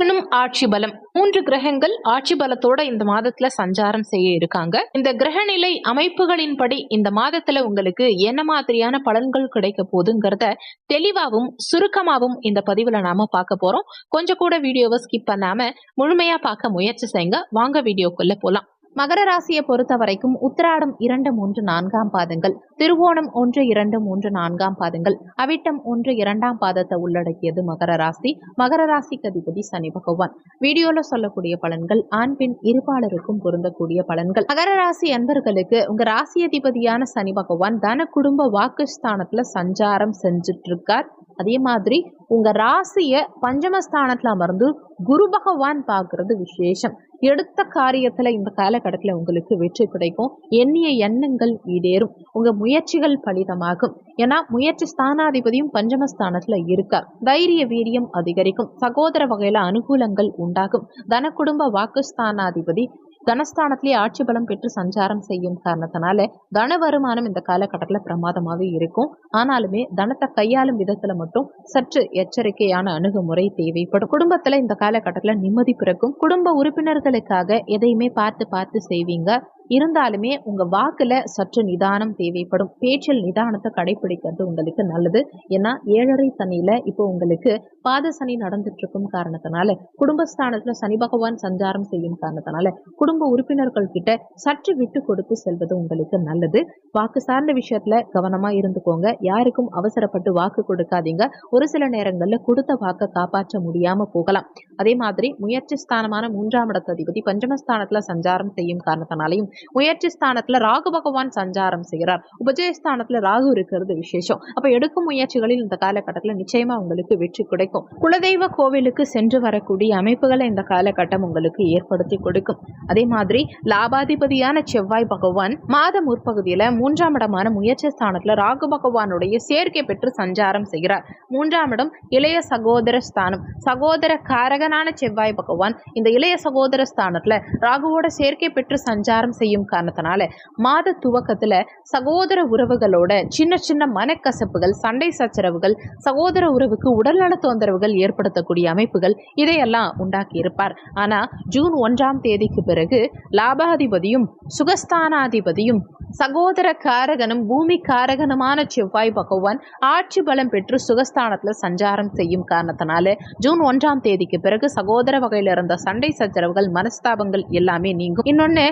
சூரியனும் ஆட்சி பலம். மூன்று கிரகங்கள் ஆட்சி பலத்தோட இந்த மாதத்துல சஞ்சாரம் செய்ய இருக்காங்க. இந்த கிரகநிலை அமைப்புகளின்படி இந்த மாதத்துல உங்களுக்கு என்ன மாதிரியான பலன்கள் கிடைக்க போதுங்கிறத தெளிவாகவும் சுருக்கமாகவும் இந்த பதிவுல நாம பார்க்க போறோம். கொஞ்சம் கூட வீடியோவை ஸ்கிப் பண்ணாம முழுமையா பார்க்க முயற்சி செய்யுங்க. வாங்க வீடியோக்குள்ள போலாம். மகர ராசியை பொறுத்த வரைக்கும் உத்திராடம் இரண்டு மூன்று நான்காம் பாதங்கள். திருவோணம் ஒன்று இரண்டு மூன்று நான்காம் பாதங்கள். அவிட்டம் ஒன்று இரண்டாம் பாதத்தை உள்ளடக்கியது மகர ராசி. மகர ராசிக்கு அதிபதி சனி பகவான். வீடியோல சொல்லக்கூடிய பலன்கள் ஆண் பெண் இருபாலருக்கும் பொருந்தக்கூடிய பலன்கள். மகர ராசி அன்பர்களுக்கு உங்க ராசி அதிபதியான சனி பகவான் தன குடும்ப வாக்குஸ்தானத்துல சஞ்சாரம் செஞ்சுட்டு இருக்கார் அதே மாதிரி உங்க ராசிய பஞ்சமஸ்தானத்துல அமர்ந்து குரு பகவான் பார்க்கறது விசேஷம். எடுத்த காரியத்துல இந்த காலகட்டத்துல உங்களுக்கு வெற்றி கிடைக்கும். எண்ணிய எண்ணங்கள் ஈடேறும். உங்க முயற்சிகள் பலிதமாகும். ஏன்னா முயற்சி ஸ்தானாதிபதியும் பஞ்சமஸ்தானத்துல இருக்கார் தைரிய வீரியம் அதிகரிக்கும். சகோதர வகையில அனுகூலங்கள் உண்டாகும். தன குடும்ப வாக்குஸ்தானாதிபதி தனஸ்தானத்திலே ஆட்சி பலம் பெற்று சஞ்சாரம் செய்யும் காரணத்தினால தன வருமானம் இந்த காலகட்டத்தில் பிரமாதமாகவே இருக்கும். ஆனாலுமே தனத்தை கையாளும் விதத்துல மட்டும் சற்று எச்சரிக்கையான அணுகுமுறை தேவைப்படும். குடும்பத்துல இந்த காலகட்டத்தில் நிம்மதி பிறக்கும். குடும்ப உறுப்பினர்களுக்காக எதையுமே பார்த்து பார்த்து செய்வீங்க. இருந்தாலுமே உங்க வாக்குல சற்று நிதானம் தேவைப்படும். பேச்சில் நிதானத்தை கடைபிடிக்கிறது உங்களுக்கு நல்லது. ஏன்னா ஏழரை சனியில இப்போ உங்களுக்கு பாத சனி நடந்துட்டு இருக்கும் காரணத்தினால குடும்பஸ்தானத்துல சனி பகவான் சஞ்சாரம் செய்யும் காரணத்தினால குடும்ப உறுப்பினர்கள் கிட்ட சற்று விட்டு கொடுத்து செல்வது உங்களுக்கு நல்லது. வாக்கு சார்ந்த விஷயத்துல கவனமா இருந்துக்கோங்க. யாருக்கும் அவசரப்பட்டு வாக்கு கொடுக்காதீங்க. ஒரு சில நேரங்கள்ல கொடுத்த வாக்கை காப்பாற்ற முடியாம போகலாம். அதே மாதிரி முயற்சி ஸ்தானமான மூன்றாம் இடத்த அதிபதி பஞ்சமஸ்தானத்துல சஞ்சாரம் செய்யும் காரணத்தினாலையும் உயர்ச்சி ஸ்தானத்துல ராகு பகவான் சஞ்சாரம் செய்கிறார் உபஜயஸ்தானத்துல ராகு இருக்கிறது விசேஷம். அப்ப எடுக்கும் முயற்சிகளில் இந்த காலகட்டத்துல நிச்சயமா உங்களுக்கு வெற்றி கிடைக்கும். குலதெய்வ கோவிலுக்கு சென்று வரக்கூடிய அமைப்புகளை இந்த காலகட்டம் உங்களுக்கு ஏற்படுத்தி கொடுக்கும். அதே மாதிரி லாபாதிபதியான செவ்வாய் பகவான் மாத முற்பகுதியில மூன்றாம் இடமான முயற்சி ஸ்தானத்துல ராகு பகவானுடைய சேர்க்கை பெற்று சஞ்சாரம் செய்கிறார். மூன்றாம் இடம் இளைய சகோதர ஸ்தானம். சகோதர காரகனான செவ்வாய் பகவான் இந்த இளைய சகோதர ஸ்தானத்துல ராகுவோட சேர்க்கை பெற்று சஞ்சாரம் செய்ய செய்யும் காரணத்தினால மாத துவக்கத்துல சகோதர உறவுகளோட சின்ன சின்ன மனக்கசப்புகள் சண்டை சச்சரவுகள் சகோதர உறவுக்கு உடல்நல தொந்தரவுகள் ஏற்படுத்தக்கூடிய அமைப்புகள் இதையெல்லாம் உண்டாக்கி இருப்பார். ஆனா ஜூன் ஒன்றாம் தேதிக்கு பிறகு லாபாதிபதியும் சுகஸ்தானாதிபதியும் சகோதர காரகனும் பூமி காரகனுமான செவ்வாய் பகவான் ஆட்சி பலம் பெற்று சுகஸ்தானத்துல சஞ்சாரம் செய்யும் காரணத்தினால ஜூன் ஒன்றாம் தேதிக்கு பிறகு சகோதர வகையில இருந்த சண்டை சச்சரவுகள் மனஸ்தாபங்கள் எல்லாமே நீங்கும். இன்னொன்னு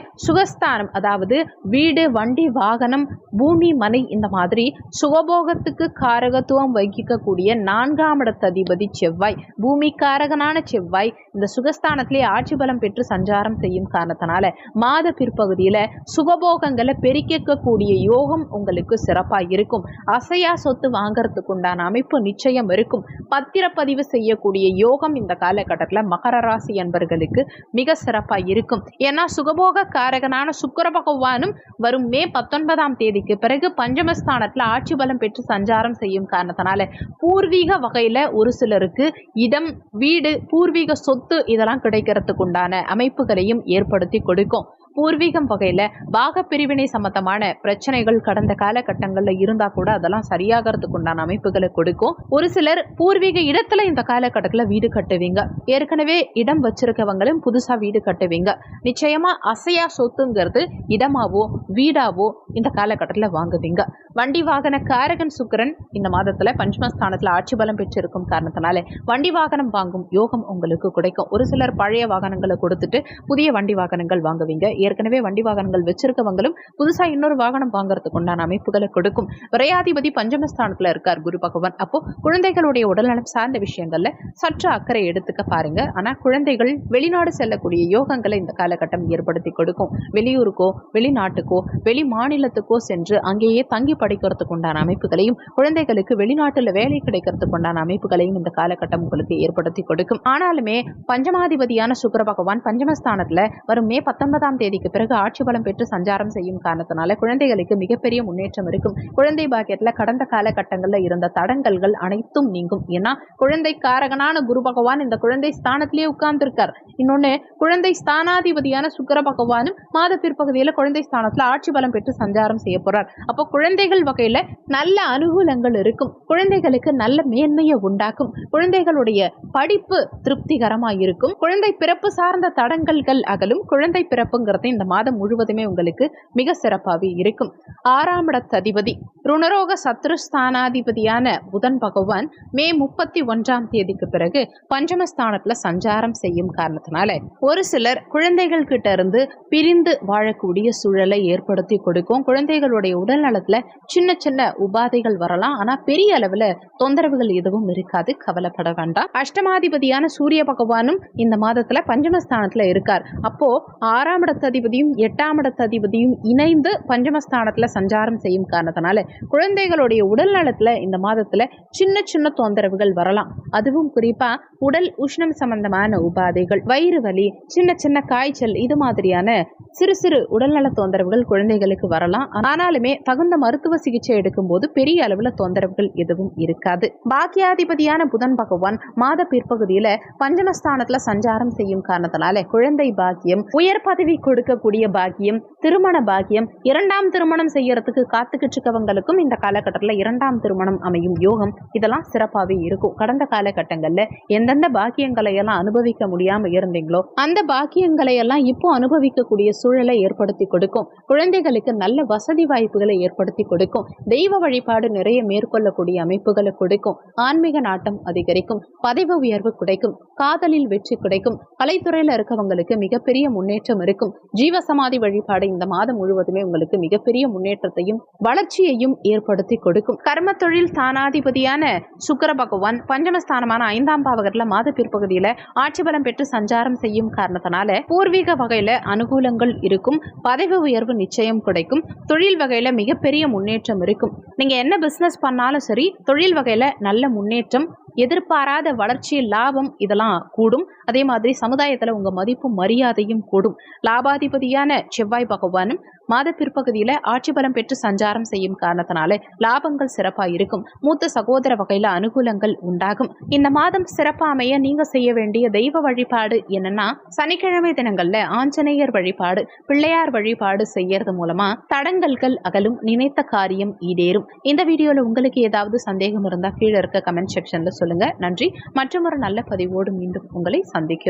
சுகஸ்தானம் அதாவது வீடு வண்டி வாகனம் பூமி மனை இந்த மாதிரி சுகபோகத்துக்கு காரகத்துவம் வகிக்கக்கூடிய நான்காம் இடத்ததிபதி செவ்வாய். பூமி காரகனான செவ்வாய் இந்த சுகஸ்தானத்திலே ஆட்சி பலம் பெற்று சஞ்சாரம் செய்யும் காரணத்தினால மாத பிற்பகுதியில சுகபோகங்களை பெருக்கக்கூடிய யோகம் உங்களுக்கு சிறப்பாக இருக்கும். அசையா சொத்து வாங்கறதுக்கு உண்டான அமைப்பு நிச்சயம் இருக்கும். பத்திரப்பதிவு செய்யக்கூடிய யோகம் இந்த காலகட்டத்தில் மகர ராசி என்பர்களுக்கு மிக சிறப்பா இருக்கும். ஏன்னா சுகபோக காரகனான சுக்கிர பகவானும் வரும் மே பத்தொன்பதாம் தேதிக்கு பிறகு பஞ்சமஸ்தானத்தில் ஆட்சி பலம் பெற்று சஞ்சாரம் செய்யும் காரணத்தினால பூர்வீக வகையில ஒரு சிலருக்கு இடம் வீடு பூர்வீக சொத்து இதெல்லாம் கிடைக்கிறதுக்கு உண்டான அமைப்புகளையும் ஏற்படுத்தி கொடுக்கும். பூர்வீகம் வகையில் பாக பிரிவினை சம்பந்தமான பிரச்சனைகள் கடந்த காலகட்டங்களில் இருந்தால் கூட அதெல்லாம் சரியாகிறதுக்கு உண்டான அமைப்புகளை கொடுக்கும். ஒரு சிலர் பூர்வீக இடத்துல இந்த காலகட்டத்தில் வீடு கட்டுவீங்க. ஏற்கனவே இடம் வச்சிருக்கவங்களும் புதுசாக வீடு கட்டுவீங்க. நிச்சயமாக அசையா சொத்துங்கிறது இடமாவோ வீடாவோ இந்த காலகட்டத்தில் வாங்குவீங்க. வண்டி வாகன காரகன் சுக்கிரன் இந்த மாதத்தில் பஞ்சமஸ்தானத்தில் ஆட்சி பலம் பெற்றிருக்கும் காரணத்தினால வண்டி வாகனம் வாங்கும் யோகம் உங்களுக்கு கிடைக்கும். ஒரு சிலர் பழைய வாகனங்களை கொடுத்துட்டு புதிய வண்டி வாகனங்கள் வாங்குவீங்க. ஏற்கனவே வண்டி வாகனங்கள் வச்சிருக்கவங்களும் புதுசா இன்னொரு வாகனம் வாங்குறதுக்கு உண்டான அமைப்புகளை கொடுக்கும். விரையாதிபதி பஞ்சமஸ்தானத்துல இருக்கார் குரு பகவான். அப்போ குழந்தைகளுடைய உடல்நலம் சார்ந்த விஷயங்கள்ல சற்று அக்கறை எடுத்துக்க பாருங்க. ஆனா குழந்தைகள் வெளிநாடு செல்லக்கூடிய யோகங்களை இந்த காலகட்டம் ஏற்படுத்தி கொடுக்கும். வெளியூருக்கோ வெளிநாட்டுக்கோ வெளி மாநிலத்துக்கோ சென்று அங்கேயே தங்கி படிக்கிறதுக்கு உண்டான அமைப்புகளையும் குழந்தைகளுக்கு வெளிநாட்டுல வேலை கிடைக்கிறதுக்கு உண்டான அமைப்புகளையும் இந்த காலகட்டம் உங்களுக்கு ஏற்படுத்தி கொடுக்கும். ஆனாலுமே பஞ்சமாதிபதியான சுக்கர பகவான் பஞ்சமஸ்தானத்துல வரும் மே பத்தொன்பதாம் தேதிக்கு பிறகு ஆட்சி பலம் பெற்று சஞ்சாரம் செய்யும் காரணத்தினால குழந்தைகளுக்கு மிகப்பெரிய முன்னேற்றம் இருக்கும். குழந்தை பாக்கியத்துல கடந்த காலகட்டங்களில் இருந்த தடங்கல்கள் அனைத்தும் நீங்கும். ஏன்னா குழந்தை காரகனான குரு பகவான் இந்த குழந்தை ஸ்தானத்திலேயே உட்கார்ந்துருக்கார். இன்னொன்னு குழந்தை ஸ்தானாதிபதியான சுக்கர பகவானும் மாத பிற்பகுதியில குழந்தை ஸ்தானத்துல ஆட்சி பலம் பெற்று சஞ்சாரம் செய்ய போறார். அப்போ குழந்தைகள் வகையில நல்ல அனுகூலங்கள் இருக்கும். குழந்தைகளுக்கு நல்ல மேன்மையை உண்டாக்கும். குழந்தைகளுடைய படிப்பு திருப்திகரமா இருக்கும் குழந்தை பிறப்பு சார்ந்த தடங்கல்கள் அகலும். குழந்தை பிறப்புங்கிற பிறப்புங்கிறது இந்த மாதம் முழுவதுமே உங்களுக்கு மிக சிறப்பாகவே இருக்கும். ஆறாம் இடத்ததிபதி ருணரோக சத்ருஸ்தானாதிபதியான புதன் பகவான் மே முப்பத்தி ஒன்றாம் தேதிக்கு பிறகு பஞ்சமஸ்தானத்துல சஞ்சாரம் செய்யும் காரணத்தினால ஒரு சிலர் குழந்தைகள் கிட்ட இருந்து பிரிந்து வாழக்கூடிய சூழலை ஏற்படுத்தி கொடுக்கும். குழந்தைகளுடைய உடல் நலத்துல சின்ன சின்ன உபாதைகள் வரலாம். ஆனா பெரிய அளவுல தொந்தரவுகள் எதுவும் இருக்காது. கவலைப்பட வேண்டாம். அஷ்டமாதிபதியான சூரிய பகவானும் இந்த மாதத்துல பஞ்சமஸ்தானத்துல இருக்கார். அப்போ ஆறாம் இடத்த அதிபதியும் எட்டாம் இடத்து அதிபதியும் இணைந்து பஞ்சமஸ்தானத்தில் சஞ்சாரம் செய்யும் காரணத்தினால குழந்தைகளுடைய உடல் நலத்துல இந்த மாதத்துல சின்ன சின்ன தொந்தரவுகள் வரலாம். அதுவும் குறிப்பாக உடல் உஷ்ணம் சம்பந்தமான உபாதைகள் வயிறு வலி சின்ன சின்ன காய்ச்சல் இது மாதிரியான சிறு சிறு உடல்நல தொந்தரவுகள் குழந்தைகளுக்கு வரலாம். ஆனாலுமே தகுந்த மருத்துவ சிகிச்சை எடுக்கும் போது பெரிய அளவுல தொந்தரவுகள் எதுவும் இருக்காது. பாக்கியாதிபதியான புதன் பகவான் மாத பிற்பகுதியில பஞ்சமஸ்தானத்துல சஞ்சாரம் செய்யும் காரணத்தினால குழந்தை பாக்கியம் உயர் பதவி கொடுக்கக்கூடிய பாக்கியம் திருமண பாக்கியம் இரண்டாம் திருமணம் செய்யறதுக்கு காத்துக்கிட்டு இருக்கவங்களுக்கும் இந்த காலகட்டத்துல இரண்டாம் திருமணம் அமையும் யோகம் இதெல்லாம் சிறப்பாகவே இருக்கும். கடந்த காலகட்டங்கள்ல எந்தெந்த பாக்கியங்களை எல்லாம் அனுபவிக்க முடியாம இருந்தீங்களோ அந்த பாக்கியங்களை எல்லாம் இப்போ அனுபவிக்கக்கூடிய சூழலை ஏற்படுத்தி கொடுக்கும். குழந்தைகளுக்கு நல்ல வசதி வாய்ப்புகளை ஏற்படுத்தி கொடுக்கும். தெய்வ வழிபாடு நிறைய மேற்கொள்ளக்கூடிய அமைப்புகளை கொடுக்கும். ஆன்மீக நாட்டம் அதிகரிக்கும். பதவி உயர்வு கிடைக்கும் காதலில் வெற்றி கிடைக்கும் கலைத்துறையில இருக்கவங்களுக்கு மிகப்பெரிய முன்னேற்றம் இருக்கும். ஜீவசமாதி வழிபாடு இந்த மாதம் முழுவதுமே உங்களுக்கு மிகப்பெரிய முன்னேற்றத்தையும் வளர்ச்சியையும் ஏற்படுத்தி கொடுக்கும். கர்ம தொழில் ஸ்தானாதிபதியான சுக்கர பகவான் பஞ்சமஸ்தானமான ஐந்தாம் பாவகத்துல மாத பிற்பகுதியில ஆட்சி பலம் பெற்று சஞ்சாரம் செய்யும் காரணத்தினால பூர்வீக வகையில அனுகூலங்கள் இருக்கும் பதவி உயர்வு நிச்சயம் கிடைக்கும் தொழில் வகையில மிகப்பெரிய முன்னேற்றம் இருக்கும். நீங்க என்ன பிசினஸ் பண்ணாலும் சரி தொழில் வகையில நல்ல முன்னேற்றம் எதிர்பாராத வளர்ச்சி லாபம் இதெல்லாம் கூடும். அதே மாதிரி சமுதாயத்துல உங்க மதிப்பு மரியாதையும் கூடும். லாபாதிபதியான செவ்வாய் பகவானும் மாத பிற்பகுதியில ஆட்சி பலம் பெற்று சஞ்சாரம் செய்யும் காரணத்தினால லாபங்கள் சிறப்பா இருக்கும் மூத்த சகோதர வகையில அனுகூலங்கள் உண்டாகும். இந்த மாதம் சிறப்பா அமைய நீங்க செய்ய வேண்டிய தெய்வ வழிபாடு என்னன்னா சனிக்கிழமை தினங்கள்ல ஆஞ்சநேயர் வழிபாடு பிள்ளையார் வழிபாடு செய்யறது மூலமா தடங்கல்கள் அகலும் நினைத்த காரியம் ஈடேறும். இந்த வீடியோல உங்களுக்கு ஏதாவது சந்தேகம் இருந்தா கீழே இருக்க கமெண்ட் செக்ஷன்ல சொல்லுங்க. நன்றி. மற்றும் ஒரு நல்ல பதிவோடு மீண்டும் உங்களை சந்திக்கும்